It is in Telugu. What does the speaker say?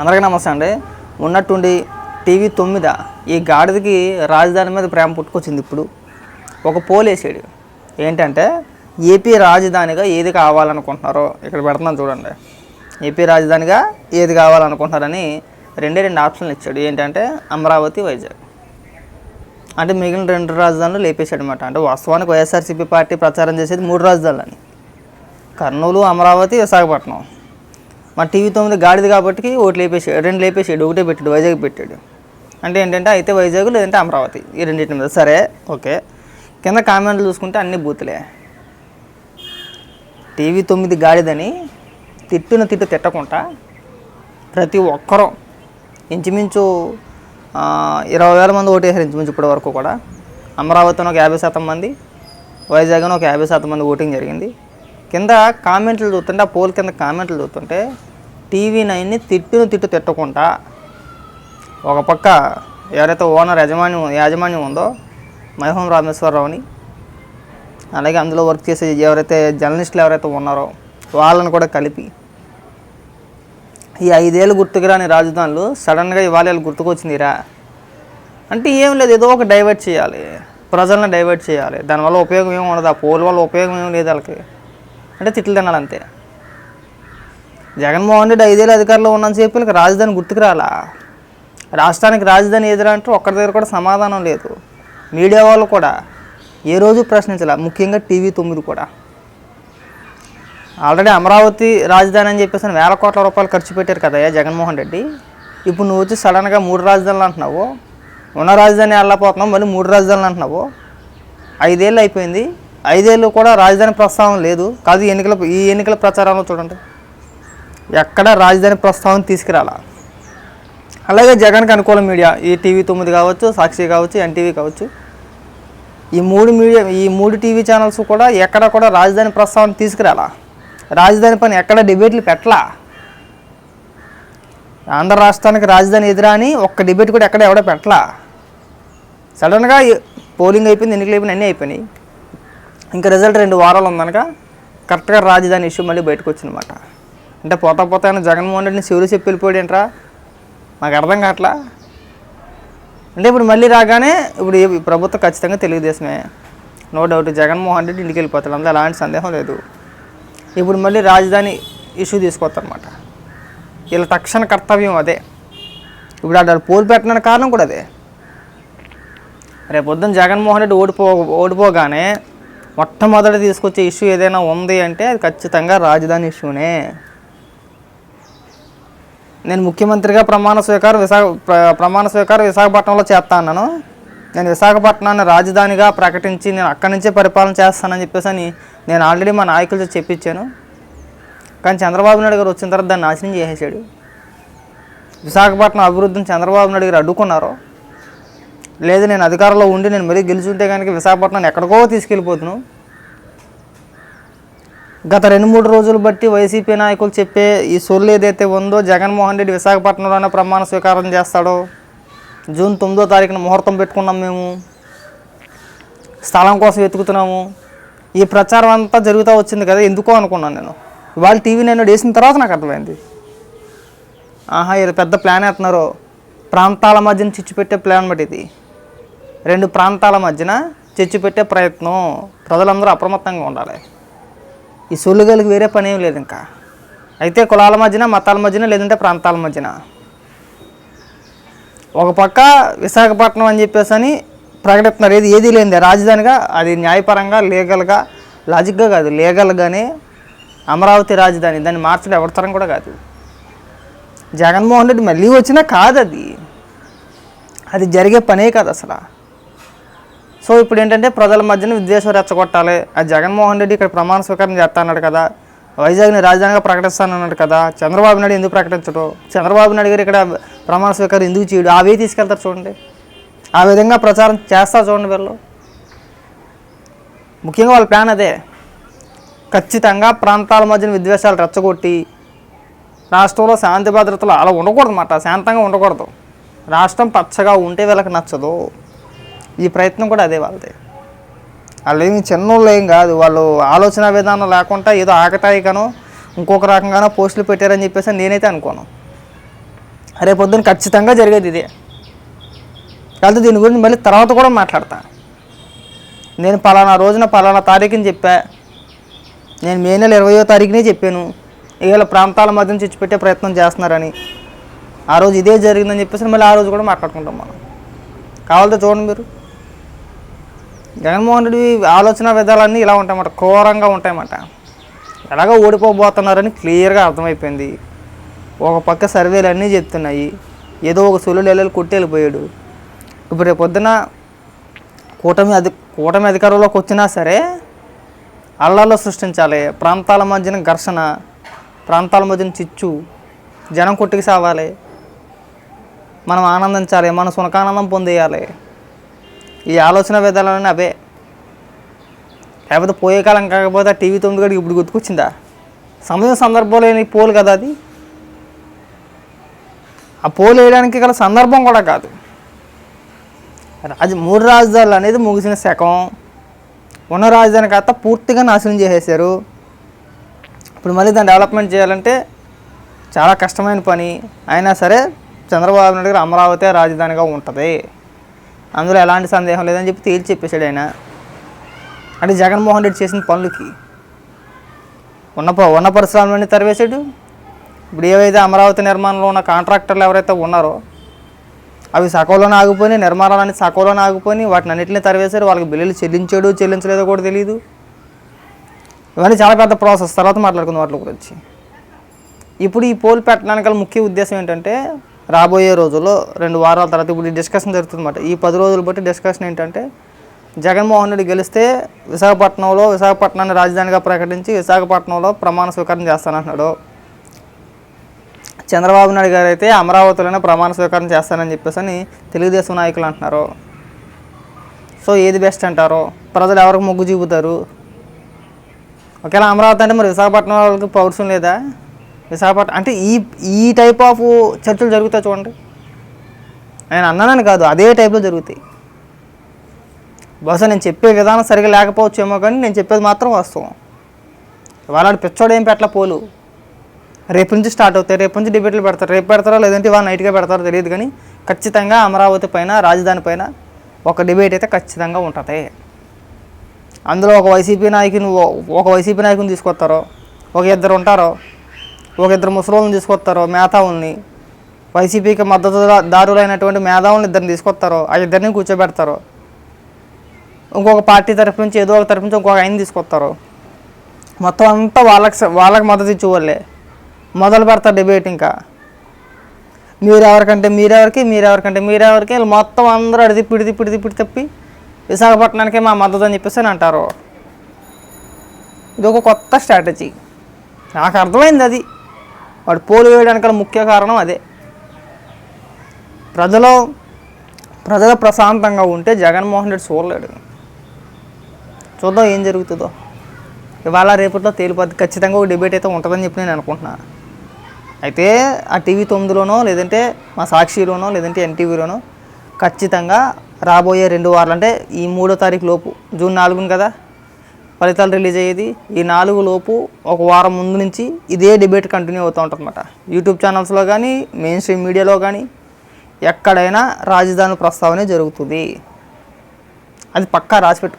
అందరికీ నమస్తే అండి. ఉన్నట్టుండి టీవీ తొమ్మిద ఈ గాడిదకి రాజధాని మీద ప్రేమ పుట్టుకొచ్చింది ఇప్పుడు. ఒక పోల్ వేసాడు. ఏంటంటే ఏపీ రాజధానిగా ఏది కావాలనుకుంటున్నారో ఇక్కడ పెడుతున్నాను చూడండి. ఏపీ రాజధానిగా ఏది కావాలనుకుంటున్నారని రెండే రెండు ఆప్షన్లు ఇచ్చాడు. ఏంటంటే అమరావతి వైజాగ్. అంటే మిగిలిన రెండు రాజధానులు లేపేశాడు అనమాట అంటే వాస్తవానికి వైఎస్ఆర్సీపీ పార్టీ ప్రచారం చేసేది మూడు రాజధానులని. కర్నూలు అమరావతి విశాఖపట్నం. మా టీవీ తొమ్మిది గాడిది కాబట్టి ఓట్లు లేపేసాడు రెండు లేపేసాడు ఒకటే పెట్టాడు వైజాగ్ పెట్టాడు. అంటే ఏంటంటే అయితే వైజాగ్ లేదంటే అమరావతి ఈ రెండింటి మీద. సరే ఓకే. కింద కామెంట్లు చూసుకుంటే అన్ని బూతులే. టీవీ తొమ్మిది గాడిదని తిట్టున తిట్టు తిట్టకుండా ప్రతి ఒక్కరూ ఇంచుమించు ఇరవై వేల మంది ఓటేసారు ఇంచుమించు ఇప్పటి వరకు కూడా. అమరావతిని ఒక యాభై శాతం మంది వైజాగ్లో ఒక యాభై శాతం మంది ఓటింగ్ జరిగింది. కింద కామెంట్లు చూస్తుంటే ఆ పోల్ కింద కామెంట్లు చూస్తుంటే టీవీ నైన్ని తిట్టును తిట్టు తిట్టకుండా ఒక పక్క ఎవరైతే ఓనర్ యజమాన్యం యాజమాన్యం ఉందో మైహోం రామేశ్వరరావుని అలాగే అందులో వర్క్ చేసే ఎవరైతే జర్నలిస్టులు ఎవరైతే ఉన్నారో వాళ్ళని కూడా కలిపి ఈ ఐదేళ్ళు గుర్తుకురాని రాజధానులు సడన్గా ఇవాళ గుర్తుకొచ్చిందిరా అంటే ఏం లేదు ఏదో ఒక డైవర్ట్ చేయాలి. ప్రజలను డైవర్ట్ చేయాలి. దానివల్ల ఉపయోగం ఏమి ఉండదు. ఆ పోల్ వల్ల ఉపయోగం ఏం లేదు వాళ్ళకి. అంటే తిట్లు తినాలి అంతే. జగన్మోహన్ రెడ్డి ఐదేళ్ళు అధికారంలో ఉన్నంతసేపు వీళ్ళకి రాజధాని గుర్తుకు రాలా? రాష్ట్రానికి రాజధాని ఎదురంటూ ఒక్కరి దగ్గర కూడా సమాధానం లేదు. మీడియా వాళ్ళు కూడా ఏ రోజు ప్రశ్నించాల? ముఖ్యంగా టీవీ తొమ్మిది కూడా. ఆల్రెడీ అమరావతి రాజధాని అని చెప్పేసి వేల కోట్ల రూపాయలు ఖర్చు పెట్టారు కదయ్యా జగన్మోహన్ రెడ్డి. ఇప్పుడు నువ్వు వచ్చి సడన్గా మూడు రాజధానులు అంటున్నావు. ఉన్న రాజధాని వెళ్ళపోతున్నావు మళ్ళీ మూడు రాజధానులు అంటున్నావు. ఐదేళ్ళు అయిపోయింది. ఐదేళ్ళు కూడా రాజధాని ప్రస్తావన లేదు. కాదు ఎన్నికల ఈ ఎన్నికల ప్రచారంలో చూడండి. ఎక్కడ రాజధాని ప్రస్తావన తీసుకురాల? అలాగే జగన్కి అనుకూల మీడియా. ఈ టీవీ తొమ్మిది కావచ్చు సాక్షి కావచ్చు ఎన్టీవీ కావచ్చు. ఈ మూడు మీడియా ఈ మూడు టీవీ ఛానల్స్ కూడా ఎక్కడ కూడా రాజధాని ప్రస్తావన తీసుకురాలా? రాజధాని పని ఎక్కడ డిబేట్లు పెట్టలా? ఆంధ్ర రాష్ట్రానికి రాజధాని ఎదురా అని ఒక్క డిబేట్ కూడా ఎక్కడ ఎవడో పెట్టలా? సడన్గా పోలింగ్ అయిపోయింది ఎన్నికలు అయిపోయినాయి అన్నీ అయిపోయినాయి. ఇంకా రిజల్ట్ రెండు వారాలు ఉందనక కరెక్ట్గా రాజధాని ఇష్యూ మళ్ళీ బయటకు వచ్చిందన్నమాట అంటే పోతా పోతా ఆయన జగన్మోహన్ రెడ్డిని శివులు చెప్పి వెళ్ళిపోయాడు నాకు మాకు అర్థం కావట్లా? అంటే ఇప్పుడు మళ్ళీ రాగానే ఇప్పుడు ప్రభుత్వం ఖచ్చితంగా తెలుగుదేశమే. నో డౌట్ జగన్మోహన్ రెడ్డి ఇంటికి వెళ్ళిపోతాడు. అందులో ఎలాంటి సందేహం లేదు. ఇప్పుడు మళ్ళీ రాజధాని ఇష్యూ తీసుకొస్తారన్నమాట వీళ్ళ తక్షణ కర్తవ్యం అదే. ఇప్పుడు అక్కడ పోల్ పెట్టడానికి కారణం కూడా అదే. రేపు జగన్మోహన్ రెడ్డి ఓడిపో ఓడిపోగానే మొట్టమొదటి తీసుకొచ్చే ఇష్యూ ఏదైనా ఉంది అంటే అది ఖచ్చితంగా రాజధాని ఇష్యూనే. నేను ముఖ్యమంత్రిగా ప్రమాణ స్వీకారం విశాఖ ప్రమాణ స్వీకారం విశాఖపట్నంలో చేస్తా అన్నాను. నేను విశాఖపట్నాన్ని రాజధానిగా ప్రకటించి నేను అక్కడి నుంచే పరిపాలన చేస్తానని చెప్పేసి అని నేను ఆల్రెడీ మా నాయకులతో చెప్పించాను కానీ చంద్రబాబు నాయుడు గారు వచ్చిన తర్వాత దాన్ని నాశనం చేసేసాడు. విశాఖపట్నం అభివృద్ధిని చంద్రబాబు నాయుడు గారు అడ్డుకున్నారు. లేదు నేను అధికారంలో ఉండి నేను మరీ గెలుచుంటే కనుక విశాఖపట్నం ఎక్కడికో తీసుకెళ్ళిపోతున్నాను గత రెండు మూడు రోజులు బట్టి వైసీపీ నాయకులు చెప్పే ఈ సొల్లు ఏదైతే ఉందో జగన్మోహన్ రెడ్డి విశాఖపట్నంలోనే ప్రమాణ స్వీకారం చేస్తాడో జూన్ తొమ్మిదో తారీఖున ముహూర్తం పెట్టుకున్నాం మేము. స్థలం కోసం వెతుకుతున్నాము. ఈ ప్రచారం అంతా జరుగుతూ వచ్చింది కదా ఎందుకో అనుకున్నాను నేను. ఇవాళ టీవీ నేను వేసిన తర్వాత నాకు అర్థమైంది. ఆహా ఇది పెద్ద ప్లాన్ వేస్తున్నారు. ప్రాంతాల మధ్యన చిచ్చు పెట్టే ప్లాన్ బట్టి ఇది. రెండు ప్రాంతాల మధ్యన చర్చి పెట్టే ప్రయత్నం ప్రజలందరూ అప్రమత్తంగా ఉండాలి. ఈ సొల్లుగలకి వేరే పని ఏం లేదు ఇంకా. అయితే కులాల మధ్యన మతాల మధ్యన లేదంటే ప్రాంతాల మధ్యన. ఒక పక్క విశాఖపట్నం అని చెప్పేసి అని ప్రకటిస్తున్నారు. ఏది ఏది లేనిదే. రాజధానిగా అది న్యాయపరంగా లీగల్గా లాజిక్గా కాదు. లీగల్గానే అమరావతి రాజధాని. దాన్ని మార్చడం ఎవరితరం కూడా కాదు. జగన్మోహన్ రెడ్డి మళ్ళీ వచ్చినా కాదు అది అది జరిగే పనే కాదు అసలు. సో ఇప్పుడు ఏంటంటే ప్రజల మధ్యన విద్వేషం రెచ్చగొట్టాలి. ఆ జగన్మోహన్ రెడ్డి ఇక్కడ ప్రమాణ స్వీకారం చేస్తాన్నాడు కదా. వైజాగ్ని రాజధానిగా ప్రకటిస్తానన్నాడు కదా. చంద్రబాబు నాయుడు ఎందుకు ప్రకటించడు? చంద్రబాబు నాయుడు గారు ఇక్కడ ప్రమాణ స్వీకారం ఎందుకు చేయడు? అవే తీసుకెళ్తారు చూడండి. ఆ విధంగా ప్రచారం చేస్తారు చూడండి వీళ్ళు. ముఖ్యంగా వాళ్ళ ప్లాన్ అదే. ఖచ్చితంగా ప్రాంతాల మధ్యన విద్వేషాలు రెచ్చగొట్టి రాష్ట్రంలో శాంతి భద్రతలు అలా ఉండకూడదు అన్నమాట శాంతంగా ఉండకూడదు. రాష్ట్రం పచ్చగా ఉంటే వీళ్ళకి నచ్చదు. ఈ ప్రయత్నం కూడా అదే వాళ్ళది. వాళ్ళు ఏమి చిన్నోళ్ళు ఏం కాదు. వాళ్ళు ఆలోచన విధానం లేకుండా ఏదో ఆకతాయిగానో ఇంకొక రకంగానో పోస్టులు పెట్టారని చెప్పేసి నేనైతే అనుకోను. రేపు పొద్దున ఖచ్చితంగా జరిగేది ఇదే. కాకపోతే దీని గురించి మళ్ళీ తర్వాత కూడా మాట్లాడతా. నేను పలానా రోజున పలానా తారీఖుని చెప్పా. నేను మే నెల ఇరవయో తారీఖునే చెప్పాను. ఇవాళ ప్రాంతాల మధ్య చిచ్చు పెట్టే ప్రయత్నం చేస్తున్నారని. ఆ రోజు ఇదే జరిగిందని చెప్పేసి మళ్ళీ ఆ రోజు కూడా మాట్లాడుకుంటాం మనం. కావాలంటే చూడండి మీరు. జగన్మోహన్ రెడ్డి ఆలోచన విధాలన్నీ ఇలా ఉంటాయన్నమాట. ఘోరంగా ఉంటాయన్నమాట. ఎలాగో ఓడిపోబోతున్నారని క్లియర్గా అర్థమైపోయింది. ఒక పక్క సర్వేలు అన్నీ చెప్తున్నాయి. ఏదో ఒక సొల్లు నెలలు కొట్టి వెళ్ళిపోయాడు. ఇప్పుడు రేపు పొద్దున కూటమి అధి కూటమి అధికారంలోకి వచ్చినా సరే అల్లల్లో సృష్టించాలి. ప్రాంతాల మధ్యన ఘర్షణ ప్రాంతాల మధ్యన చిచ్చు జనం కొట్టుకు సావాలి. మనం ఆనందించాలి. మన సునకానందం పొందేయాలి. ఈ ఆలోచన విధానాలన్నీ అవే. లేకపోతే పోయే కాలం కాకపోతే టీవీ తొమ్మిది గడికి ఇప్పుడు గుర్తుకొచ్చిందా? సమయం సందర్భం లేని పోలు కదా అది. ఆ పోలు వేయడానికి గల సందర్భం కూడా కాదు. రాజ మూడు రాజధానులు అనేది ముగిసిన శకం. ఉన్న రాజధాని కాస్త పూర్తిగా నాశనం చేసేసారు ఇప్పుడు మళ్ళీ దాన్ని డెవలప్మెంట్ చేయాలంటే చాలా కష్టమైన పని. అయినా సరే చంద్రబాబు నాయుడు గారు అమరావతి రాజధానిగా ఉంటుంది. అందులో ఎలాంటి సందేహం లేదని చెప్పి తేల్చి చెప్పేశాడు ఆయన. అంటే జగన్మోహన్ రెడ్డి చేసిన పనులకి. ఉన్న ఉన్న పరిశ్రమలన్నీ తరివేశాడు. ఇప్పుడు ఏవైతే అమరావతి నిర్మాణంలో ఉన్న కాంట్రాక్టర్లు ఎవరైతే ఉన్నారో అవి సకంలోనే ఆగిపోయి నిర్మాణాలన్నీ సకంలోనే ఆగిపోయి వాటిని అన్నింటినీ తరివేశారు వాళ్ళకి బిల్లులు చెల్లించాడు చెల్లించలేదో కూడా తెలియదు ఇవన్నీ చాలా పెద్ద ప్రాసెస్. తర్వాత మాట్లాడుకుందాం వాటి గురించి. ఇప్పుడు ఈ పోల్ పెట్టడానికి గల ముఖ్య ఉద్దేశం ఏంటంటే రాబోయే రోజుల్లో రెండు వారాల తర్వాత ఇప్పుడు ఈ డిస్కషన్ జరుగుతుందన్నమాట. ఈ పది రోజులు బట్టి డిస్కషన్ ఏంటంటే జగన్మోహన్ రెడ్డి గెలిస్తే విశాఖపట్నంలో విశాఖపట్నాన్ని రాజధానిగా ప్రకటించి విశాఖపట్నంలో ప్రమాణ స్వీకారం చేస్తానంటున్నాడు చంద్రబాబు నాయుడు గారు అయితే అమరావతిలోనే ప్రమాణ స్వీకారం చేస్తానని చెప్పేసి అని తెలుగుదేశం నాయకులు అంటున్నారు. సో ఏది బెస్ట్ అంటారు? ప్రజలు ఎవరికి మొగ్గు చూపుతారు? ఒకవేళ అమరావతి అంటే మరి విశాఖపట్నం వాళ్ళకి పౌరుషం లేదా? విశాఖపట్నం. అంటే ఈ ఈ టైప్ ఆఫ్ చర్చలు జరుగుతాయి చూడండి. నేను అన్నానని కాదు అదే టైప్లో జరుగుతాయి. బహుశా నేను చెప్పే విధానం సరిగా లేకపోవచ్చేమో కానీ నేను చెప్పేది మాత్రం వాస్తవం. వాళ్ళ పిచ్చోడు ఏం పెట్టలే పోలు? రేపు నుంచి స్టార్ట్ అవుతాయి రేపు నుంచి డిబేట్లు పెడతారు రేపు పెడతారో లేదంటే ఇవాళ నైట్గా పెడతారో తెలియదు కానీ ఖచ్చితంగా అమరావతి పైన రాజధాని పైన ఒక డిబేట్ అయితే ఖచ్చితంగా ఉంటుంది. అందులో ఒక వైసీపీ నాయకుని ఒక వైసీపీ నాయకుని తీసుకొస్తారో ఒక ఇద్దరు ఉంటారో ఒక ఇద్దరు ముసలోళ్ళని తీసుకొస్తారు మేధావుల్ని వైసీపీకి మద్దతు దారులైనటువంటి మేధావులను ఇద్దరిని తీసుకొస్తారు ఆ ఇద్దరిని కూర్చోబెడతారు ఇంకొక పార్టీ తరఫు నుంచి ఏదో ఒక తరఫు నుంచి ఇంకొక ఆయన తీసుకొస్తారు మొత్తం అంతా వాళ్ళకి వాళ్ళకి మద్దతు ఇచ్చేవాళ్ళే. మొదలు పెడతారు డిబేట్ ఇంకా. మీరెవరికంటే మీరెవరికి మీరెవరికంటే మీరెవరికి వీళ్ళు మొత్తం అందరూ అడిది పిడిది పిడిది పిడి తప్పి విశాఖపట్నానికే మా మద్దతు అని చెప్పేసి అని అంటారు. ఇది ఒక కొత్త స్ట్రాటజీ. నాకు అర్థమైంది అది. వాడు పోలు వేయడానికి ముఖ్య కారణం అదే. ప్రజలు ప్రజలు ప్రశాంతంగా ఉంటే జగన్మోహన్ రెడ్డి చూడలేడు చూద్దాం ఏం జరుగుతుందో. ఇవాళ రేపట్లో తేలిపోద్ది ఖచ్చితంగా ఒక డిబేట్ అయితే ఉంటుందని చెప్పి నేను అనుకుంటున్నాను అయితే ఆ టీవీ తొమ్మిదిలోనో లేదంటే మా సాక్షిలోనో లేదంటే ఎన్టీవీలోనో ఖచ్చితంగా రాబోయే రెండు వారాలు అంటే ఈ మూడో తారీఖు లోపు జూన్ నాలుగున కదా? ఫలితాలు రిలీజ్ అయ్యేది ఈ నాలుగు లోపు ఒక వారం ముందు నుంచి ఇదే డిబేట్ కంటిన్యూ అవుతూ ఉంటుందన్నమాట. యూట్యూబ్ ఛానల్స్లో కానీ మెయిన్ స్ట్రీమ్ మీడియాలో కానీ ఎక్కడైనా రాజధాని ప్రస్తావనే జరుగుతుంది. అది పక్కా రాసిపెట్టు.